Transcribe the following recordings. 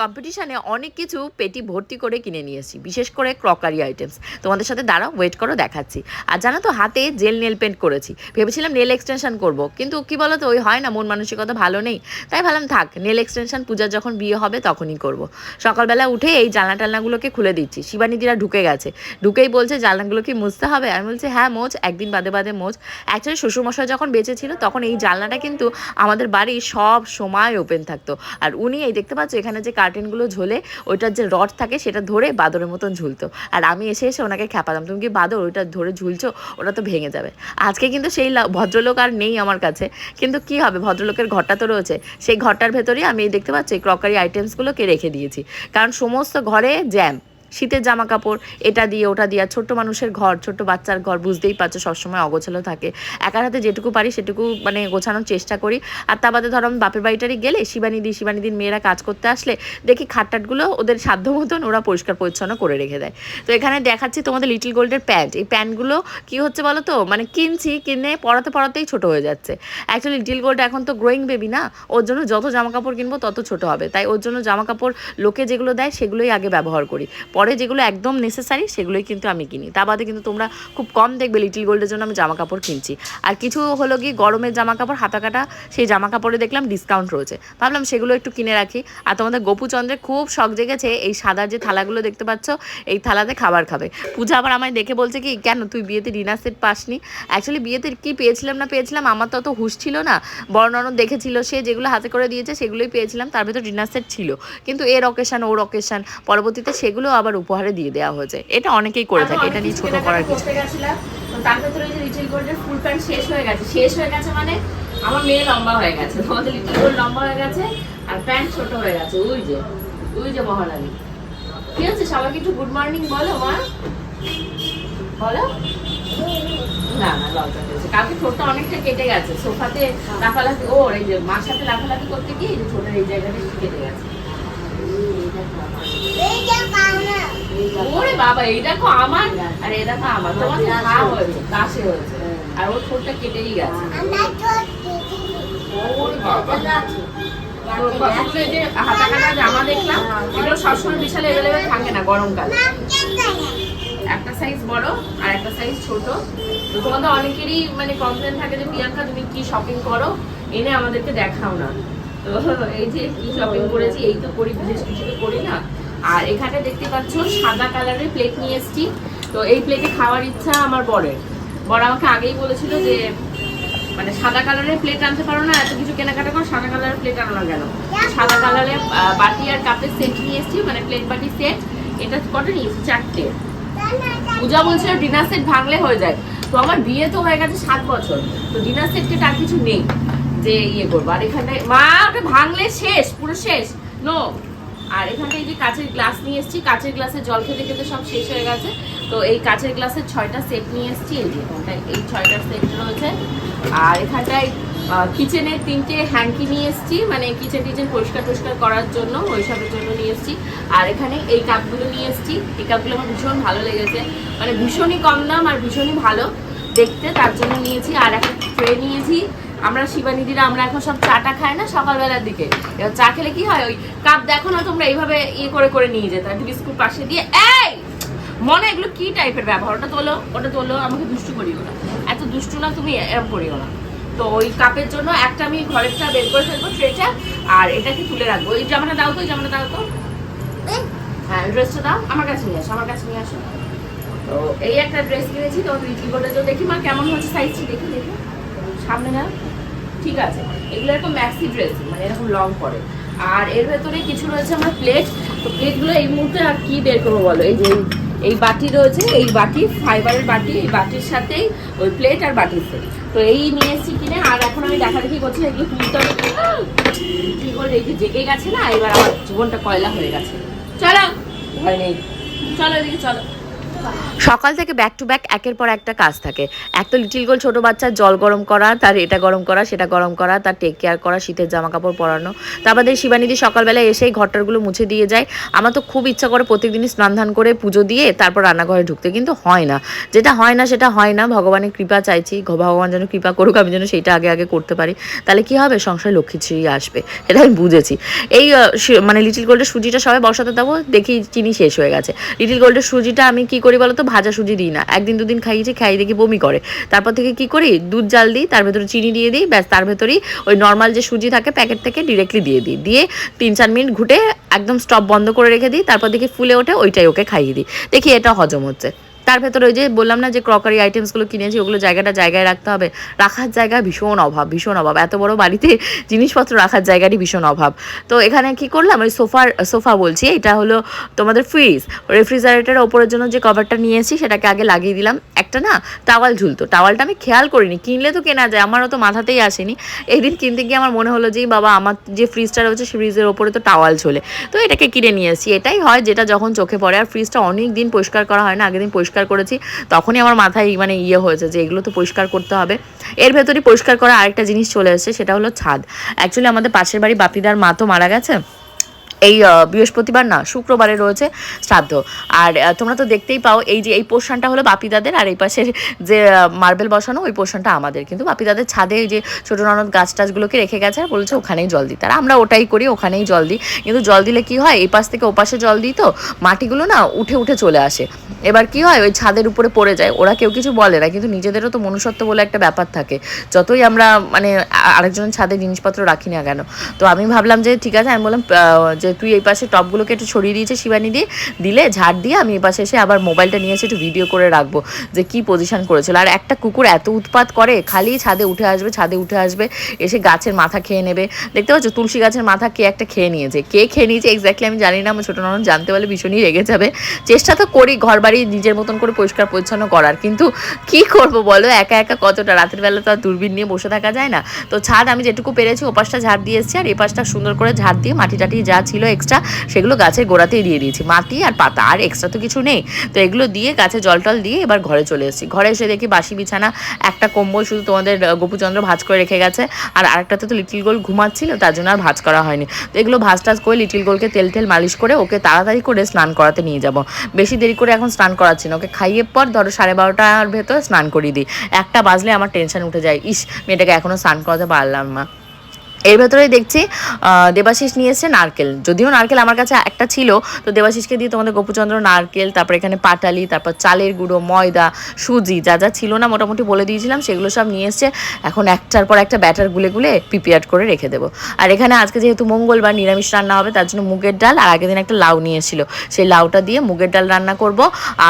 কম্পিটিশনে অনেক কিছু পেটি ভর্তি করে কিনে নিয়ে এসেছি বিশেষ করে ক্রকারি আইটেমস তোমাদের সাথে দাঁড়াও ওয়েট করো, দেখাচ্ছি। আর জানো তো, হাতে জেল নেল পেন্ট করেছি। ভেবেছিলাম নেল এক্সটেনশন করব, কিন্তু কি বলো তো ওই হয় না, মন মানসিকতা ভালো নেই। তাই ভাবলাম, থাক নেল এক্সটেনশন পূজার যখন বিয়ে হবে তখনই করব। সকালবেলা উঠে এই জানলা টালনাগুলোকে খুলে দিচ্ছি। শিবানীদিরা ঢুকে গেছে। ঢুকেই বলছে, জানলাগুলো কি মুছতে হবে? আমি বলছি হ্যাঁ মোচ একদিন বাদে বাদে মোচ অ্যাকচুয়ালি শ্বশুরমশাই যখন বেঁচে ছিল, তখন এই জানলাটা কিন্তু আমাদের বাড়ি সব সময় ওপেন থাকতো। আর উনি এই দেখতে পাচ্ছ, এখানে যে কার্টেনগুলো ঝোলে ওইটার যে রড থাকে সেটা ধরে বাদরের মতন ঝুলতো। আর আমি এসে এসে ওনাকে খ্যাপাতাম তুমি কি বাদর? ওইটা ধরে ঝুলছো? ওটা তো ভেঙে যাবে। আজকে কিন্তু সেই ভদ্রলোক আর নেই আমার কাছে। কিন্তু কি হবে? ভদ্রলোকের ঘরটা তো রয়েছে। সেই ঘরটার ভেতরেই আমি দেখতে পাচ্ছি ক্রকারি আইটেমসগুলোকে রেখে দিয়েছি। কারণ সমস্ত ঘরে জ্যাম শীতের জামা কাপড় এটা দিয়ে, ওটা দিয়ে ছোট্ট মানুষের ঘর, ছোট্ট বাচ্চার ঘর, বুঝতেই পারছ সবসময় অগোছালো থাকে। একার হাতে যেটুকু পারি সেটুকু মানে গোছানোর চেষ্টা করি। আর তা বাদে ধরো আমি বাপের বাড়িটারি গেলে শিবানিদি শিবানিদির মেয়েরা কাজ করতে আসলে দেখি খাটটাটগুলো ওদের সাধ্য মতন ওরা পরিষ্কার পরিচ্ছন্ন করে রেখে দেয়। তো এখানে দেখাচ্ছি তোমাদের লিটল গোল্ডের প্যান্ট এই প্যান্টগুলো কি হচ্ছে বলো তো? মানে কিনছি, কিনে পড়াতে পড়াতেই ছোট হয়ে যাচ্ছে। অ্যাকচুয়ালি লিটল গোল্ড এখন তো গ্রোয়িং বেবি না? ওর জন্য যত জামা কাপড় কিনবো তত ছোট হবে। তাই ওর জন্য জামা কাপড় লোকে যেগুলো দেয় সেগুলোই আগে ব্যবহার করি। পরে যেগুলো একদম নেসেসারি সেগুলোই কিন্তু আমি কিনি। তা বাদে কিন্তু তোমরা খুব কম দেখবে লিটল গোল্ডের জন্য আমি জামা কাপড় কিনছি। আর কিছু হলো কি গরমের জামা কাপড় হাতা কাটা সেই জামা কাপড়ে দেখলাম ডিসকাউন্ট রয়েছে। ভাবলাম সেগুলো একটু কিনে রাখি। আর তোমাদের গোপুচন্দ্রের খুব শখ জেগেছে এই সাদা যে থালাগুলো দেখতে পাচ্ছ, এই থালাতে খাবার খাবে। পূজা আবার আমায় দেখে বলছে কি, কেন তুই বিয়েতে ডিনার সেট পাসনি? অ্যাকচুয়ালি বিয়েতে কি পেয়েছিলাম না পেয়েছিলাম, আমার তো অত হুশ ছিল না। ননদ দেখেছিল সে যেগুলো হাতে করে দিয়েছে সেগুলোই পেয়েছিলাম, তার ভেতর ডিনার সেট ছিল। কিন্তু এর অকেশান ওর অকেশান পরবর্তীতে সেগুলো আবার উপহারে দিয়ে দেওয়া হয়েছে এটা অনেকেই করে থাকে এটা নিয়ে ছোট করার কিছু তার ভেতরে যে লিটল গোল্ডের ফুল প্যান্ট শেষ হয়ে গেছে। শেষ হয়ে গেছে মানে আমার মেয়ে লম্বা হয়ে গেছে। তোমাদের লিটল গোল্ড লম্বা হয়ে গেছে আর প্যান্ট ছোট হয়ে গেছে। ওই যে ওই যে মহারানী। কি হচ্ছে? সবাইকে একটু গুড মর্নিং বলো মা। বলো। না না লজ্জা পেয়েছে। কালকে ঠোঁটটা অনেকটা কেটে গেছে। সোফাতে লাফালাফি ও এই যে মার সাথে লাফালাফি করতে গিয়ে ঠোঁটের এই জায়গাটা কেটে গেছে। ওরে বাবা, এই দেখো আমার, আর এই দেখো আমার, তোমার ঘা হয়েছে, কাশে হয়েছে, আর ওর ঠোঁটটা কেটেই গেছে। ওরে বাবা। জামা দেখলাম, এগুলো সবসময় বিশাল এভেলেবেল থাকে না গরমকালে। একটা সাইজ বড় আর একটা সাইজ ছোট। তোমাদের অনেকেরই মানে কমপ্লেন থাকে যে, প্রিয়াঙ্কা, তুমি কি শপিং করো? এনে আমাদেরকে দেখাও না। তো এই যে শপিং করেছি, এই তো করি, বিশেষ কিছু তো করি না। আর এখানে দেখতে পাচ্ছ, সাদা কালারের প্লেট নিয়ে এসেছি। তো এই প্লেটে খাওয়ার ইচ্ছা আমার বরের। বড় আমাকে আগেই বলেছিল যে মানে সাদা কালারের প্লেট আনতে পারো না, এত কিছু কেনাকাটা করো, সাদা কালারের প্লেট আনো না কেন? সাদা কালারের বাটি আর কাপের সেট নিয়ে এসেছি মানে প্লেট বাটি সেট এটা কটা নিয়েছি? চারটে। পূজা বলছিল ডিনার সেট ভাঙলে হয়ে যায়। তো আমার বিয়ে তো হয়ে গেছে সাত বছর। তো ডিনার সেট আর কিছু নেই। যে ইয়ে করব। আর এখানটায় মা, ওটা ভাঙলে শেষ, পুরো শেষ। নো আর এখানটায় যে কাঁচের গ্লাস নিয়ে এসেছি, কাঁচের গ্লাসে জল খেতে খেতে সব শেষ হয়ে গেছে। তো এই কাঁচের গ্লাসের ছয়টা সেট নিয়ে এসেছি, এই যে এই ছয়টা সেট রয়েছে। আর এখানটায় কিচেনের তিনটে হ্যাঙ্কি নিয়ে এসেছি মানে কিচেন টিচেন পরিষ্কার টরিষ্কার করার জন্য ওইসবের জন্য নিয়ে এসেছি। আর এখানে এই কাপগুলো নিয়ে এসেছি, এই কাপগুলো আমার ভীষণ ভালো লেগেছে। মানে ভীষণই কম দাম আর ভীষণই ভালো দেখতে, তার জন্য নিয়েছি। আর একটা ট্রে নিয়েছি আমরা শিবানিদিরা আমরা এখন সব চাটা খাই না সকালবেলার দিকে। এবার চা খেলে কি হয়? ওই কাপ দেখো না তোমরা এইভাবে ইয়ে করে করে নিয়ে যেতে একটু বিস্কুট পাশে দিয়ে এই! মনে এগুলো কি টাইপের ব্যবহার? ওটা তোলো ওটা তোলো আমাকে দুষ্টু করিও না। এত দুষ্টু না তুমি এরকম করিও না। তো ওই কাপের জন্য একটা আমি ঘরেরটা বের করে ফেলব ট্রেটা আর এটাকে তুলে রাখব। ওই জামাটা দাও তো ওই জামাটা দাও তো। হ্যাঁ ড্রেসটা দাও আমার কাছে নিয়ে আসো আমার কাছে নিয়ে আসো। তো এই একটা ড্রেস কিনেছি তো লিটল গোল্ডের জন্য দেখি মা কেমন হচ্ছে সাইজটি দেখি দেখি। সামনে না ঠিক আছে এগুলো এরকম ম্যাক্সি ড্রেস মানে এরকম লং পরে। আর এর ভেতরে কিছু রয়েছে আমার প্লেট তো প্লেটগুলো এই মুহূর্তে আর কি বের করব বলো? এই যে এই- বাটি রয়েছে এই বাটি ফাইবারের বাটি এই বাটির সাথেই ওই প্লেট আর বাটির সেট তো এই নিয়ে এসেছি কিনে আর এখন আমি দেখা দেখি করছি এগুলো তুলতে হবে কি করে এই যে জেগে গেছে না এবার আমার জীবনটা কয়লা হয়ে গেছে। চলো! ভয় নেই। চলো এদিকে চলো। সকাল থেকে ব্যাক টু ব্যাক একের পর একটা কাজ থাকে। এক তো লিটিল গোল ছোট বাচ্চার জল গরম করা, তার এটা গরম করা, সেটা গরম করা, তার টেক কেয়ার করা, শীতের জামা কাপড় পরানো। তারপর দিয়ে শিবানিদি সকালবেলা এসেই ঘরটারগুলো মুছে দিয়ে যায়। আমার তো খুব ইচ্ছা করে প্রত্যেকদিনই স্নান ধান করে পুজো দিয়ে তারপর রান্নাঘরে ঢুকতে, কিন্তু হয় না। যেটা হয় না, সেটা হয় না। ভগবানের কৃপা চাইছি ভগবান যেন কৃপা করুক, আমি যেন সেইটা আগে আগে করতে পারি। তাহলে কি হবে? সংসারে লক্ষ্মীশ্রী আসবে। এটা আমি বুঝেছি। এই মানে লিটিল গোল্ডের সুজিটা সবাই বসাতে দেবো, দেখি চিনি শেষ হয়ে গেছে। লিটিল গোল্ডের সুজিটা আমি কি বলতো, ভাজা সুজি দিই না। একদিন দুদিন খাইয়েছি খাই দেখি বমি করে। তারপর থেকে কি করি, দুধ জাল দিই, তার ভেতরে চিনি দিয়ে দিই, ব্যাস তার ভেতরেই ওই নর্মাল যে সুজি থাকে প্যাকেট থেকে ডিরেক্টলি দিয়ে দিই। দিয়ে তিন চার মিনিট ঘুটে একদম স্টপ বন্ধ করে রেখে দিই, তারপর দেখি ফুলে ওঠে, ওইটাই ওকে খাইয়ে দিই। দেখি এটা হজম হচ্ছে। তার ভেতরে ওই যে বললাম না যে ক্রকারি আইটেমসগুলো কিনেছি, ওগুলো জায়গাটা জায়গায় রাখতে হবে। রাখার জায়গা ভীষণ অভাব ভীষণ অভাব। এত বড় বাড়িতে জিনিসপত্র রাখার জায়গারই ভীষণ অভাব। তো এখানে কি করলাম? ওই সোফার, সোফা বলছি, এটা হলো তোমাদের ফ্রিজ রেফ্রিজারেটরের ওপরের জন্য যে কভারটা নিয়েছি, সেটাকে আগে লাগিয়ে দিলাম। একটা না টাওয়াল ঝুলতো। টাওয়ালটা আমি খেয়াল করিনি, কিনলে তো কেনা যায়, আমারও তো মাথাতেই আসেনি। এই দিন কিনতে গিয়ে আমার মনে হলো যে বাবা, আমার যে ফ্রিজটা রয়েছে, সেই ফ্রিজের ওপরে তো টাওয়াল ঝোলে। তো এটাকে কিনে নিয়ে এসেছি এটাই হয় যেটা যখন চোখে পড়ে। আর ফ্রিজটা অনেক দিন পরিষ্কার করা হয় না, আগের দিন পরিষ্কার করেছি, তখনই আমার মাথায় মানে ইয়ে হয়েছে যে এগুলো তো পরিষ্কার করতে হবে। এর ভেতরই পরিষ্কার করা আরেকটা জিনিস চলে এসেছে, সেটা হলো ছাদ। অ্যাকচুয়ালি আমাদের পাশের বাড়ি বাপিদার মা তো মারা গেছে। এই বৃহস্পতিবার না, শুক্রবারে রয়েছে শ্রাদ্ধ। আর তোমরা তো দেখতেই পাও এই যে, এই পোর্শনটা হলো বাপিদাদের, আর এই পাশের যে মার্বেল বসানো, ওই পোর্শনটা আমাদের। কিন্তু বাপিদাদের ছাদে যে, ছোটো ননদ গাছ টাছগুলোকে রেখে গেছে আর বলছে ওখানেই জল দিতে। আর আমরা ওটাই করি, ওখানেই জল দিই। কিন্তু জল দিলে কি হয়, এই পাশ থেকে ও পাশে জল দিই তো, মাটিগুলো না উঠে উঠে চলে আসে। এবার কি হয়, ওই ছাদের উপরে পড়ে যায়। ওরা কেউ কিছু বলে না, কিন্তু নিজেদেরও তো মনুষ্যত্ব বলে একটা ব্যাপার থাকে। যতই আমরা মানে আরেকজনের ছাদে জিনিসপত্র রাখি না কেন। তো আমি ভাবলাম যে, ঠিক আছে, আমি বললাম যে তুই এই পাশে টপগুলোকে একটু ছড়িয়ে দিয়েছে শিবানী দিয়ে, দিলে ঝাড় দিয়ে আমি এই পাশে এসে আবার মোবাইলটা নিয়ে এসে একটু ভিডিও করে রাখব যে কি পজিশন করেছিল। আর একটা কুকুর এত উৎপাত করে, খালি ছাদে উঠে আসবে, ছাদে উঠে আসবে, এসে গাছের মাথা খেয়ে নেবে। দেখতে পাচ্ছ, তুলসী গাছের মাথা কে একটা খেয়ে নিয়েছে, কে খেয়ে নিয়েছে এক্স্যাক্টলি আমি জানি না, আমার ছোটো ননদ জানতে পারলে ভীষণই রেগে যাবে। চেষ্টা তো করি ঘর বাড়ি নিজের মতন করে পরিষ্কার পরিচ্ছন্ন করার, কিন্তু কি করব বলো, একা একা কতটা? রাতের বেলা তো আর দূরবীন নিয়ে বসে থাকা যায় না। তো ছাদ আমি যেটুকু পেরেছি ও পাশটা ঝাড় দিয়ে এসেছি, আর এ পাশটা সুন্দর করে ঝাড় দিয়ে মাটি টাটি যা ছিল এক্সট্রা সেগুলো গাছের গোড়াতেই দিয়ে দিয়েছি। মাটি আর পাতা, আর এক্সট্রা তো কিছু নেই। তো এগুলো দিয়ে গাছে জল টল দিয়ে এবার ঘরে চলে এসেছি। ঘরে এসে দেখি বাসি বিছানা, একটা কম্বল শুধু তোমাদের গোপুচন্দ্র ভাজ করে রেখে গেছে। আর আরেকটাতে তো লিটিল গোল ঘুমাচ্ছিল, তার জন্য আর ভাজ করা হয়নি। তো এগুলো ভাজ টাজ করে লিটিল গোলকে তেল টেল মালিশ করে ওকে তাড়াতাড়ি করে স্নান করাতে নিয়ে যাব। বেশি দেরি করে এখন স্নান করাচ্ছি না। ওকে খাইয়ে পর ধরো সাড়ে বারোটার ভেতর স্নান করিয়ে দিই। একটা বাজলে আমার টেনশন উঠে যায়। ইস, মেয়েটাকে এখনও স্নান করাতে পারলাম না। এর ভেতরে দেখছি দেবাশিস নিয়ে নারকেল। যদিও নারকেল আমার কাছে একটা ছিল, তো দেবাশিসকে দিয়ে তোমাদের গোপুচন্দ্র নারকেল, তারপর এখানে পাটালি, তারপর চালের গুঁড়ো, ময়দা, সুজি, যা যা ছিল না মোটামুটি বলে দিয়েছিলাম, সেগুলো সব নিয়ে এসছে। এখন একটার পর একটা ব্যাটার গুলে গুলে প্রিপেয়ার করে রেখে দেবো। আর এখানে আজকে যেহেতু মঙ্গলবার নিরামিষ রান্না হবে, তার জন্য মুগের ডাল আর আগের দিন একটা লাউ নিয়ে এসেছিল সেই লাউটা দিয়ে মুগের ডাল রান্না করব।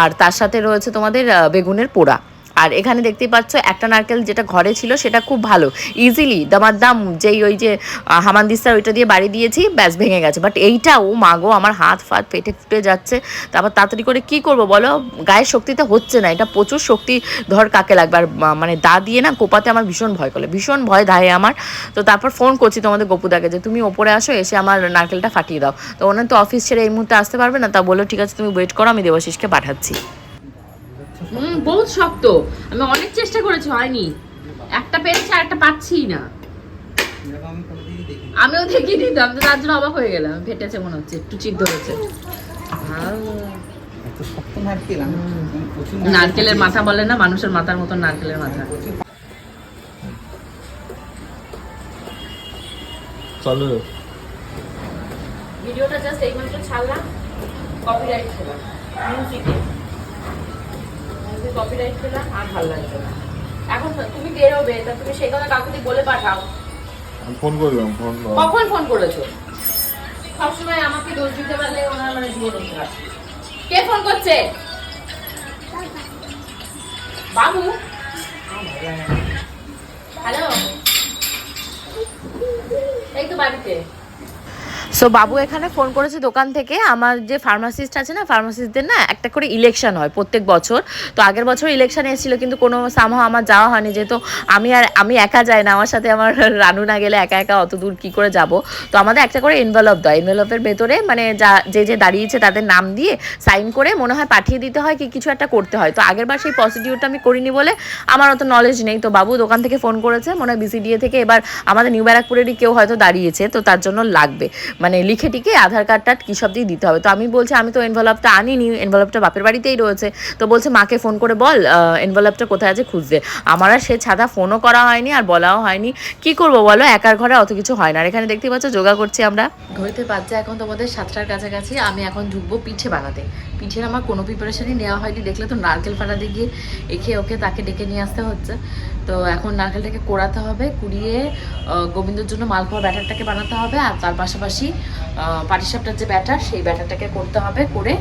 আর তার সাথে রয়েছে তোমাদের বেগুনের পোড়া। আর এখানে দেখতেই পাচ্ছ একটা নারকেল যেটা ঘরে ছিল, সেটা খুব ভালো। ইজিলি দামার দাম যেই ওই যে হামানদিস্তার ওইটা দিয়ে বাড়ি দিয়েছি, ব্যাস ভেঙে গেছে। বাট এইটা, ও মাগো আমার হাত ফাত ফেটে ফুটে যাচ্ছে। তারপর তাড়াতাড়ি করে কি করব বলো? গায়ের শক্তিতে হচ্ছে না, এটা প্রচুর শক্তি ধর কাকে লাগবে। আর মানে দা দিয়ে না, কোপাতে আমার ভীষণ ভয় করে, ভীষণ ভয় ধায়ে আমার। তো তারপর ফোন করছি তোমাদের গপুদাকে যে, তুমি ওপরে আসো, এসে আমার নারকেলটা ফাটিয়ে দাও। তো ওনার তো অফিস ছেড়ে এই মুহূর্তে আসতে পারবে না, তা বলল, ঠিক আছে, তুমি ওয়েট করো, আমি দেবাশিসকে পাঠাচ্ছি। হুম বহুত শক্ত। আমি অনেক চেষ্টা করেছি হয়নি। একটা পেরেছি আর একটা পাচ্ছি না। আমিও দেখি দিতাম তো তার জন্য অবাক হয়ে গেলাম। ফেটেছে মনে হচ্ছে একটু চিপ ধরেছে। নারকেলের মাথা বলে না মানুষের মাথার মতন নারকেলের মাথা। চলো। ভিডিওটা জাস্ট এই মাত্র ছাড়লাম কপিরাইট খেলাম। মিউজিকে কপিরাইট খেলাম আর ভালো লাগছে না। এখন তুমি বেরোবে তা তুমি সেই কথা কাকুতি বলে পাঠাও। ফোন করলাম ফোন কখন ফোন করেছ? সবসময় আমাকে দোষ দিতে পারলে ওনার মানে দিতে কে ফোন করছে? বাবু? হ্যালো? এই তো বাড়িতে। সো বাবু এখানে ফোন করেছে দোকান থেকে। আমার যে ফার্মাসিস্ট আছে না ফার্মাসিস্টদের না একটা করে ইলেকশন হয় প্রত্যেক বছর। তো আগের বছর ইলেকশন এসেছিল, কিন্তু কোনো সামহ আমার যাওয়া হয়নি। যেহেতু আমি আর আমি একা যাই না, আমার সাথে আমার রানু না গেলে একা একা অত দূর কী করে যাব? তো আমাদের একটা করে এনভেলপ দেয়। এনভেলপের ভেতরে মানে যা, যে যে দাঁড়িয়েছে তাদের নাম দিয়ে সাইন করে মনে হয় পাঠিয়ে দিতে হয় কি কিছু একটা করতে হয়। তো আগের বার সেই প্রসিডিউরটা আমি করিনি বলে আমার অত নলেজ নেই। তো বাবু দোকান থেকে ফোন করেছে, মনে হয় বিসিডিএ থেকে এবার আমাদের নিউ ব্যারাকপুরেরই কেউ হয়তো দাঁড়িয়েছে, তো তার জন্য লাগবে। মানে লিখে টিকে আধার কার্ডটা কী সব দিয়ে দিতে হবে। তো আমি বলছি, আমি তো এনভেলপটা আনিনি এনভেলপটা বাপের বাড়িতেই রয়েছে। তো বলছে, মাকে ফোন করে বল এনভেলপটা কোথায় আছে খুঁজতে। আমার আর সে ছাদা ফোনও করা হয়নি আর বলাও হয়নি। কি করব বলো, একার ঘরে অত কিছু হয় না। আর এখানে দেখতে পাচ্ছ, যোগা করছি আমরা। ঘড়িতে পাচ্ছে এখন তোমাদের সাতটার কাছাকাছি। আমি এখন ঢুকবো পিঠে বানাতে। পিঠের আমার কোনো প্রিপারেশনই নেওয়া হয়নি। দেখলে তো নারকেল ফাটাতে গিয়ে এখে ওকে তাকে ডেকে নিয়ে আসতে হচ্ছে। তো এখন নারকেলটাকে কোড়াতে হবে, কুড়িয়ে গোবিন্দর জন্য মালপোয়া ব্যাটারটাকে বানাতে হবে। আর তার পাশাপাশি পাটিসাপটার যে ব্যাটার, সেই ব্যাটারটাকে করতে হবে, করে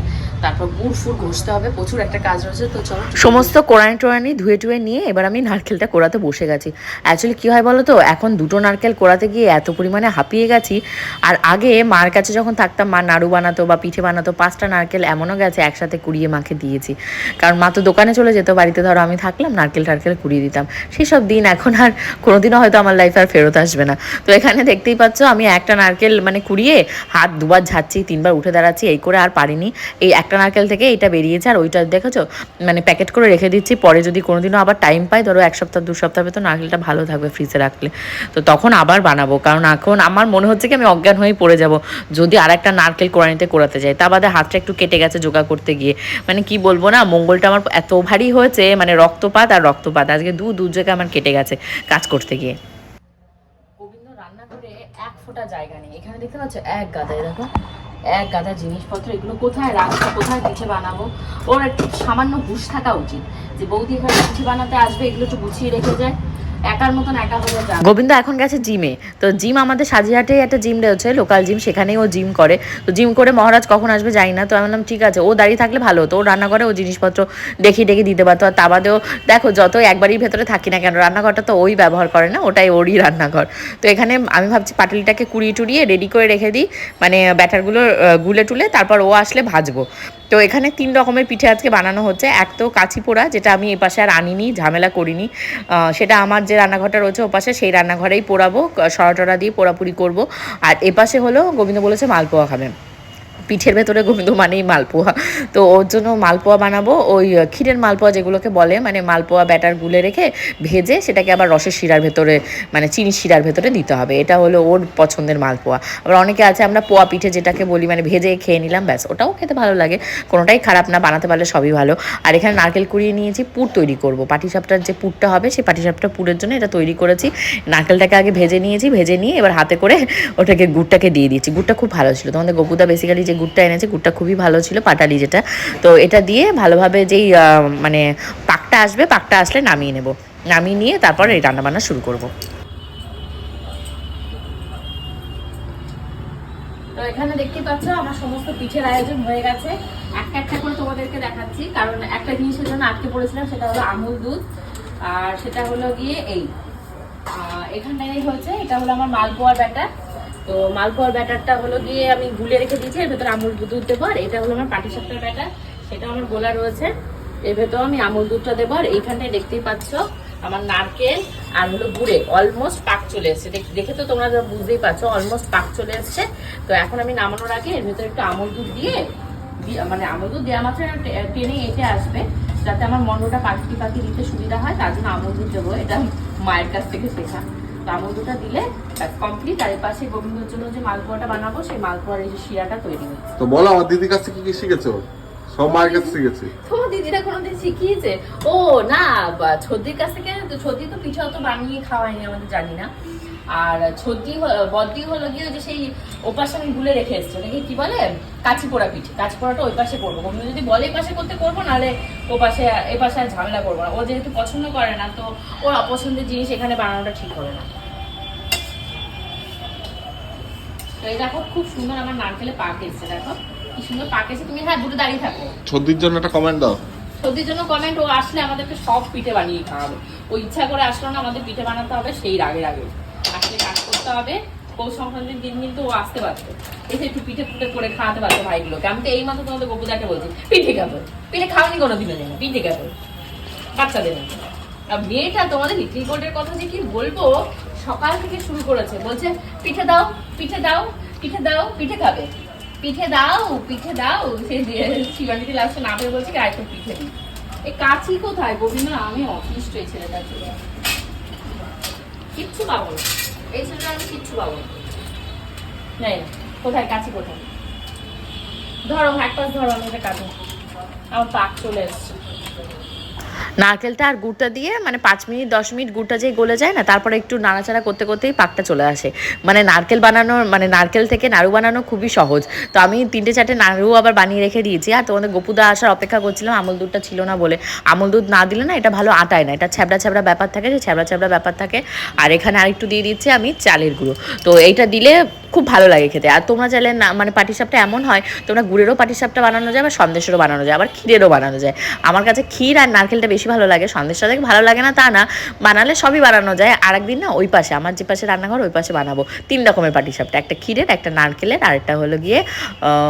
তারপর গুড় ফুড় ঘষতে হবে। প্রচুর একটা কাজ রয়েছে, তো চলো। সমস্ত কোরআনি টোরানি ধুয়ে টুয়ে নিয়ে এবার আমি নারকেলটা কোড়াতে বসে গেছি। অ্যাকচুয়ালি কী হয় বলো তো এখন দুটো নারকেল কোড়াতে গিয়ে এত পরিমাণে হাঁপিয়ে গেছি। আর আগে মার কাছে যখন থাকতাম, মা নাড়ু বানাতো বা পিঠে বানাতো, পাঁচটা নারকেল এমনও গেছে একসাথে কুড়িয়ে মাকে দিয়েছি। কারণ মা তো দোকানে চলে যেত, বাড়িতে ধরো আমি থাকলাম, নারকেল টারকেল কুড়িয়ে দিতাম। সেই সব দিন এখন আর কোনোদিনও হয়তো আমার লাইফে আর ফেরত আসবে না। তো এখানে দেখতেই পাচ্ছ, আমি একটা নারকেল মানে কুড়িয়ে হাত দুবার ঝাচ্ছি তিনবার উঠে দাঁড়াচ্ছি, এই করে আর পারিনি। এই একটা নারকেল থেকে এটা বেরিয়েছে আর ওইটা দেখেছ? মানে প্যাকেট করে রেখে দিচ্ছি, পরে যদি কোনোদিনও আবার টাইম পাই, ধরো এক সপ্তাহ, দু সপ্তাহ তো নারকেলটা ভালো থাকবে ফ্রিজে রাখলে। তো তখন আবার বানাবো, কারণ এখন আমার মনে হচ্ছে কি আমি অজ্ঞান হয়েই পড়ে যাব, যদি আর একটা নারকেল কোরআনিতে কোরাতে যাই। তা বাদে হাতটা একটু কেটে গেছে যোগা করতে গিয়ে। মানে কি বলব না, মঙ্গলটা আমার এত ভারী হয়েছে মানে রক্তপাত আর রক্তপাত। আজকে দু দু জায়গায় আমার কেটে গেছে কাজ করতে গিয়ে। এক ফোঁটা জায়গা নেই। এখানে দেখতে পাচ্ছ, এক গাদায় দেখো। এক গাদা জিনিসপত্র, এগুলো কোথায় রাখব, কোথায় পিঠে বানাবো? ওর একটু সামান্য হুশ থাকা উচিত। যে বৌদি এখানে পিঠে বানাতে আসবে, এগুলো একটু গুছিয়ে রেখে যায়। একার মতন একা গোবিন্দ এখন গেছে জিমে। তো জিম আমাদের সাজিয়াটে একটা জিম রয়েছে লোকাল জিম, সেখানেই ও জিম করে। তো জিম করে মহারাজ কখন আসবে জানি না, তো আমি বললাম, ঠিক আছে। ও দাঁড়িয়ে থাকলে ভালো হতো। ও রান্না করে ও জিনিসপত্র দেখিয়ে ডেকে দিতে পারতো। আর তা বাদেও দেখো যত একবারই ভেতরে থাকি না কেন, রান্নাঘরটা তো ওই ব্যবহার করে না, ওটাই ওরই রান্নাঘর। তো এখানে আমি ভাবছি পাটুলিটাকে কুড়িয়ে টুড়িয়ে রেডি করে রেখে দিই। মানে ব্যাটারগুলো গুলে টুলে তারপর ও আসলে ভাজবো। তো এখানে তিন রকমের পিঠে আজকে বানানো হচ্ছে। এক তো কাঁচি পোড়া, যেটা আমি এপাশে আর আনিনি, ঝামেলা করিনি। সেটা আমার যে রান্নাঘরটা রয়েছে ওপাশে, সেই রান্নাঘরেই পোড়াবো সরাটরা দিয়ে পোড়াপুরি করব। আর এপাশে হলো, গোবিন্দ বলেছে মালপোয়া খাবেন পিঠের ভেতরে গোবিন্দ মানেই মালপোয়া। তো ওর জন্য মালপোয়া বানাবো। ওই ক্ষীরের মালপোয়া যেগুলোকে বলে মানে মালপোয়া ব্যাটার গুলে রেখে ভেজে সেটাকে আবার রসের শিরার ভেতরে মানে চিনি শিরার ভেতরে দিতে হবে। এটা হলো ওর পছন্দের মালপোয়া। আবার অনেকে আছে, আমরা পোয়া পিঠে যেটাকে বলি মানে ভেজে খেয়ে নিলাম, ব্যাস, ওটাও খেতে ভালো লাগে। কোনোটাই খারাপ না, বানাতে পারলে সবই ভালো। আর এখানে নারকেল কুড়িয়ে নিয়েছি, পুর তৈরি করব। পাটিসাপটার যে পুরটা হবে, সেই পাটিসাপটা পুরের জন্য এটা তৈরি করেছি। নারকেলটাকে আগে ভেজে নিয়েছি, ভেজে নিয়ে এবার হাতে করে ওটাকে গুড়টাকে দিয়ে দিয়েছি। গুড়টা খুব ভালো ছিল। তোমাদের গপুদা বেসিক্যালি যে গুড়টা এনেছে, গুড়টা খুবই ভালো ছিল, পাটালি যেটা তো এটা দিয়ে ভালোভাবে যেই মানে পাকটা আসবে, পাকটা আসলে নামিয়ে নেব। নামিয়ে নিয়ে তারপর এই রান্নাবান্না শুরু করব। তো এখানে দেখতে পাচ্ছ আমার সমস্ত পিঠের আয়োজন হয়ে গেছে। একটা একটা করে তোমাদেরকে দেখাচ্ছি। কারণ একটা জিনিসের জন্য আটকে পড়েছিলাম, সেটা হলো আমুল দুধ। আর সেটা হলো গিয়ে এই। এখানটায় হচ্ছে এটা হলো আমার মালপোয়ার ব্যাটার। তো মালপোয়ার ব্যাটারটা হলো গিয়ে আমি গুলে রেখে দিয়েছি, এর ভেতরে আমুল দুধ দেবো, আর এটা হলো আমার পাটি পাটিসাপটার ব্যাটার সেটা আমার গোলা রয়েছে। এর ভেতরে আমি আমুল দুধটা দেবো, আর এইখানটায় দেখতেই পাচ্ছ আমার নারকেল আর হলো গুড়ে অলমোস্ট পাক চলে এসছে। দেখ- তো তোমরা বুঝতেই পারছ অলমোস্ট পাক চলে এসছে। তো এখন আমি নামানোর আগে এর ভেতরে একটু আমল দুধ দিয়ে মানে আমল দুধ দেওয়া মাত্র এটা টেনে এসে আসবে, যাতে আমার মন্ডটা পাখি পাখি দিতে সুবিধা হয়, তার জন্য আমল দুধ দেবো, এটা মায়ের কাছ থেকে শেখা। আমল দুধটা দিলে কমপ্লিট আর এর পাশে গোবিন্দর জন্য যে মালপোয়াটা বানাবো সেই মালপোয়ার এই যে শিরাটা তৈরি হচ্ছে তো বলো আমার দিদির কাছ থেকে কি শিখেছো? সব মায়ের কাছে শিখেছি। তোমার দিদিরা কোনোদিন শিখিয়েছে? ও না ছদ্দির কাছ থেকে তো ছদ্দি তো পিঠা অত বানিয়ে খাওয়ায়নি আমাদের জানি না। আর ছদ্দি হ- হলো গিয়ে যে সেই ওপাশে আমি ভুলে রেখে এসছি নাকি কি বলে? কাচি পোড়া পিঠে। কাচি পোড়াটা ওই পাশে করব। কোনো যদি বলে এই পাশে করতে করব নাহলে ও পাশে এ পাশে আর ঝামেলা করব না। ও যেহেতু পছন্দ করে না তো ওর অপছন্দের জিনিস এখানে বানানোটা ঠিক হবে না তো এই দেখো খুব সুন্দর আমার নারকেলে পাক এসছে দেখো। কি সুন্দর পাক এসে তুমি হ্যাঁ দূরে দাঁড়িয়ে থাকো। ছদ্দির জন্য একটা কমেন্ট দাও। সত্যির জন্য কমেন্ট ও আসলে আমাদেরকে সব পিঠে বানিয়ে খাওয়াবে। ও ইচ্ছা করে আসলো না আমাদের পিঠে বানাতে হবে সেই রাগের আগে আসলে কাজ করতে হবে। পৌষ সংক্রান্তির দিন কিন্তু ও আসতে পারতো এসে একটু পিঠে পুটে করে খাওয়াতে পারতো ভাইগুলোকে। আমি তো এই মাত্র তোমাদের গপুদাকে বলছি পিঠে খাব। পিঠে খাওয়ানি কোনোদিনও জানো পিঠে খাব। বাচ্চাদের। আর মেয়েটা তোমাদের লিটিল গোল্ডের কথা যে কি বলব সকাল থেকে শুরু করেছে। বলছে, পিঠে দাও পিঠে দাও পিঠে দাও, পিঠে খাবে। পিঠে দাও পিঠে দাও। সে শিবানীকে লাস্টে না পেয়ে বলছে, কি আরেকটু পিঠে দিই? এই কাছি কোথায় গোবিন্দ আমি অতিষ্ঠ এই ছেলেটার জন্য। কিচ্ছু পাবো না। এই ছেলেটা আমি কিচ্ছু পাবো না। না, কোথায় কাছি কোথায়? ধরো, এক পাশ ধরো, আমি এটা কাটবো। আমার পাক চলে এসছে। নারকেলটা আর গুড়টা দিয়ে মানে পাঁচ মিনিট, দশ মিনিট গুড়টা যেই গলে যায় না, তারপরে একটু নাড়াচাড়া করতে করতেই পাকটা চলে আসে। মানে নারকেল বানানো মানে নারকেল থেকে নাড়ু বানানো খুবই সহজ। তো আমি তিনটে চারটে নাড়ু আবার বানিয়ে রেখে দিয়েছি। আর তোমাদের গোপুদা আসার অপেক্ষা করছিলাম, আমল দুধটা ছিল না বলে। আমল দুধ না দিলে না এটা ভালো আটায় না, এটা ছ্যাবড়া ছ্যাবড়া ব্যাপার থাকে যে ছ্যাবড়া ছ্যাবড়া ব্যাপার থাকে। আর এখানে আরেকটু দিয়ে দিচ্ছি আমি চালের গুঁড়ো। তো এইটা দিলে খুব ভালো লাগে খেতে। আর তোমরা চাইলে না মানে পাটিসাপটা এমন হয়, তোমরা গুড়েরও পাটিসাপটা বানানো যায় বা সন্দেশেরও বানানো যায়, আবার ক্ষীরেরও বানানো যায়। আমার কাছে ক্ষীর আর নারকেলটা বেশি ভালো লাগে সন্দেশটা দেখে ভালো লাগে না তা না। বানালে সবই বানানো যায় আর একদিন না ওই পাশে আমার যে পাশে রান্নাঘর ওই পাশে বানাবো। তিন রকমের পাটিসাপটা একটা ক্ষীরের একটা নারকেলের আর একটা হলো গিয়ে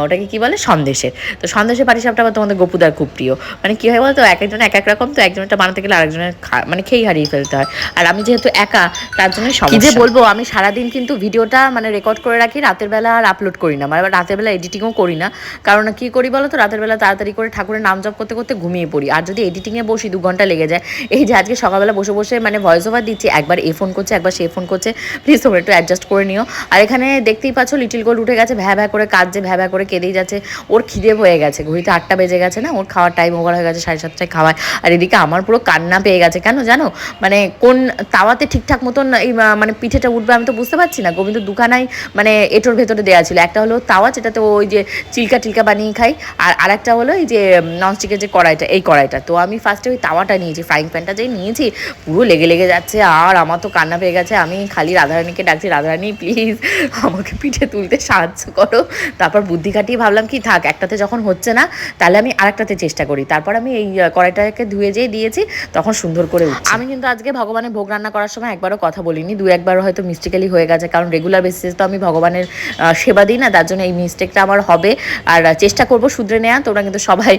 ওটাকে কি বলে? সন্দেশের। তো সন্দেশের পাটিসাপটা আবার তোমাদের গোপুদার খুব প্রিয়। মানে কী হয় বলতো এক একজন এক এক রকম তো একজনেরটা বানাতে গেলে আরেকজনের মানে খেয়ে হারিয়ে ফেলতে হয়। আর আমি যেহেতু একা তার জন্য কি যে বলব আমি সারাদিন কিন্তু ভিডিওটা মানে রেকর্ড করে রাখি রাতের বেলা আর আপলোড করি না। মানে রাতের বেলা এডিটিংও করি না। কারণ কি করি বলো তো রাতের বেলা তাড়াতাড়ি করে ঠাকুরের নাম জপ করতে করতে ঘুমিয়ে পড়ি। আর যদি এডিটিংয়ে বসি দু ঘণ্টা লেগে যায়। এই যে আজকে সকালবেলা বসে বসে মানে ভয়েস ওভার দিচ্ছি, একবার এ ফোন করছে, একবার সে ফোন করছে। প্লিজ তোমরা একটু অ্যাডজাস্ট করে নিও। আর এখানে দেখতেই পাচ্ছ লিটিল গোল উঠে গেছে, ভ্যা ভ্যা করে কাঁদছে, ভ্যা ভ্যা করে কেঁদেই যাচ্ছে। ওর খিদে হয়ে গেছে, ঘড়িতে আটটা বেজে গেছে না? ওর খাওয়ার টাইম ওভার হয়ে গেছে, সাড়ে সাতটায় খাওয়ায়। আর এদিকে আমার পুরো কান্না পেয়ে গেছে, কেন জানো? মানে কোন তাওয়াতে ঠিকঠাক মতন এই মানে পিঠেটা উঠবে আমি তো বুঝতে পারছি না। গোবিন্দ দুখানাই মানে এটোর ভেতরে দেওয়া ছিল। একটা হলো তাওয়া যেটাতে ওই যে চিল্কা টিলকা বানিয়ে খাই আর আরেকটা হলো এই যে ননস্টিকের যে কড়াইটা, এই কড়াইটা। তো আমি ফার্স্টে ওই তাওয়াটা নিয়েছি ফ্রাইং প্যানটা যেই নিয়েছি, পুরো লেগে লেগে যাচ্ছে। আর আমার তো কান্না পেয়ে গেছে, আমি খালি রাধারানীকে ডাকছি, রাধারানী প্লিজ আমাকে পিঠে তুলতে সাহায্য করো। তারপর বুদ্ধি খাটিয়ে ভাবলাম কি, থাক, একটাতে যখন হচ্ছে না, তাহলে আমি আরেকটাতে চেষ্টা করি। তারপর আমি এই কড়াইটাকে ধুয়ে যেয়ে দিয়েছি, তখন সুন্দর করে আমি কিন্তু আজকে ভগবানের ভোগ রান্না করার সময় একবারও কথা বলিনি, দু একবার হয়তো মিস্টেকালি হয়ে গেছে, কারণ রেগুলার বেসিসে তো আমি ভগবানের সেবা দিই না, তার জন্য এই মিস্টেকটা আমার হবে। আর চেষ্টা করব শুধরে নেওয়া তোমরা কিন্তু সবাই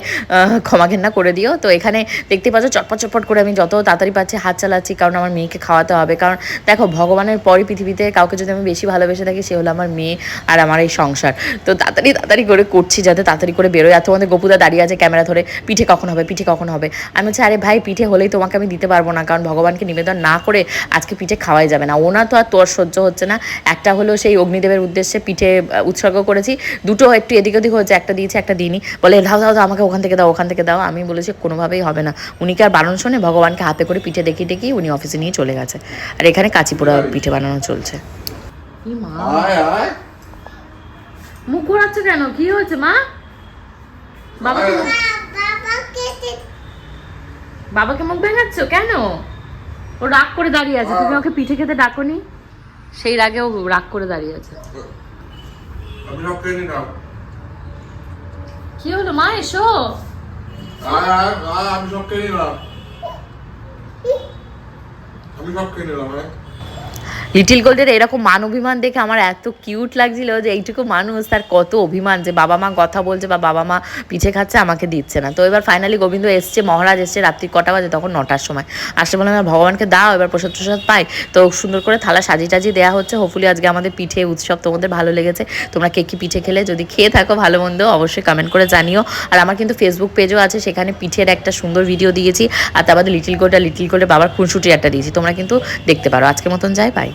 ক্ষমা ঘেন্না করে দিও। তো এখানে দেখতে পাচ্ছ, চটপট চটপট করে আমি যত তাড়াতাড়ি পাচ্ছি হাত চালাচ্ছি, কারণ আমার মেয়েকে খাওয়াতে হবে। কারণ দেখো, ভগবানের পরই পৃথিবীতে কাউকে যদি আমি বেশি ভালোবেসে থাকি, সে হলো আমার মেয়ে আর আমার এই সংসার। তো তাড়াতাড়ি তাড়াতাড়ি করে করছি যাতে তাড়াতাড়ি করে বেরোয়। আর তোমাদের গপুদা দাঁড়িয়ে আছে ক্যামেরা ধরে, পিঠে কখন হবে, পিঠে কখন হবে? আমি বলছি, আরে ভাই, পিঠে হলেই তোমাকে আমি দিতে পারব না, কারণ ভগবানকে নিবেদন না করে আজকে পিঠে খাওয়াই যাবে না। ওনা তো আর তোর সহ্য হচ্ছে না। একটা হলো সেই অগ্নিদেবের উদ্দেশ্যে পিঠে উৎসর্গ করেছি। দুটো একটু এদিক ওদিক হয়েছে, একটা দিয়েছি, একটা দিইনি। বলে, দাও দাও দাও, আমাকে ওখান থেকে দাও, ওখান থেকে দাও। আমি বলেছি, কোনোভাবেই হবে না। উনি কি আর বারণ শোনে? ভগবানকে হাতে করে পিঠে দেখিয়ে দেখিয়ে উনি অফিসে নিয়ে চলে গেছে। আর এখানে কাঁচিপুরা পিঠে বানানো চলছে। মুখ ঘোরাচ্ছ কেন? কি হয়েছে মা? বাবাকে মুখ- বাবাকে মুখ ভেঙাচ্ছ কেন? ও রাগ করে দাঁড়িয়ে আছে। তুমি ওকে পিঠে খেতে ডাকোনি? সেই রাগেও রাগ করে দাঁড়িয়ে আছে। কি হলো মা? এসো। আয় আয় আয় আমি সব খেয়ে নিলাম আমি সব খেয়ে নিলাম হ্যাঁ লিটিল গোল্ডের এরকম মান অভিমান দেখে আমার এত কিউট লাগছিল যে এইটুকু মানুষ তার কত অভিমান যে বাবা মা কথা বলছে বা বাবা মা পিছে খাচ্ছে, আমাকে দিচ্ছে না। তো এবার ফাইনালি গোবিন্দ এসছে, মহারাজ এসছে, রাত্রি কটা বাজে তখন নটার সময়। আসলে বললাম ভগবানকে দাও, এবার প্রসাদ প্রসাদ পাই। তো সুন্দর করে থালা সাজি টাজি দেওয়া হচ্ছে। হোপফুলি আজকে আমাদের পিঠে উৎসব তোমাদের ভালো লেগেছে। তোমরা কে কি পিঠে খেলে যদি খেয়ে থাকো ভালো মন্দ, অবশ্যই কমেন্ট করে জানিও। আর আমার কিন্তু ফেসবুক পেজও আছে, সেখানে পিঠের একটা সুন্দর ভিডিও দিয়েছি। আর তার বাদে লিটিল গোল্ড আর লিটিল গোল্ডের বাবার খুনসুটির একটা দিয়েছি। তোমরা কিন্তু দেখতে পারো। আজকের মতন যাই পাই